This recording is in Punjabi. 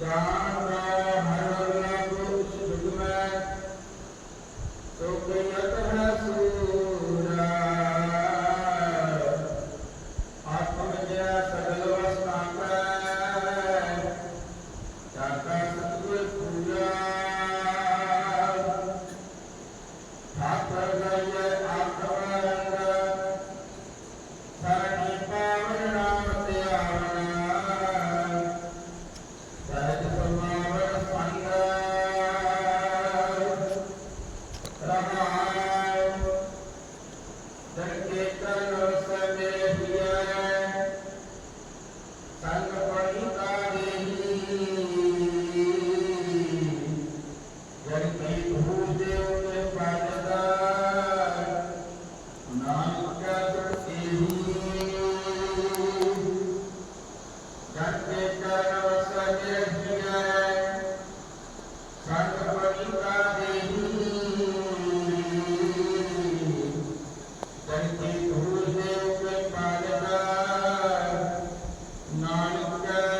ਜਾਣ ਦਾ ਹਰ ਰੰਗ ਸੁਖ ਮੈਂ ਸੋ ਕੋਈ Senhor, Hallelujah.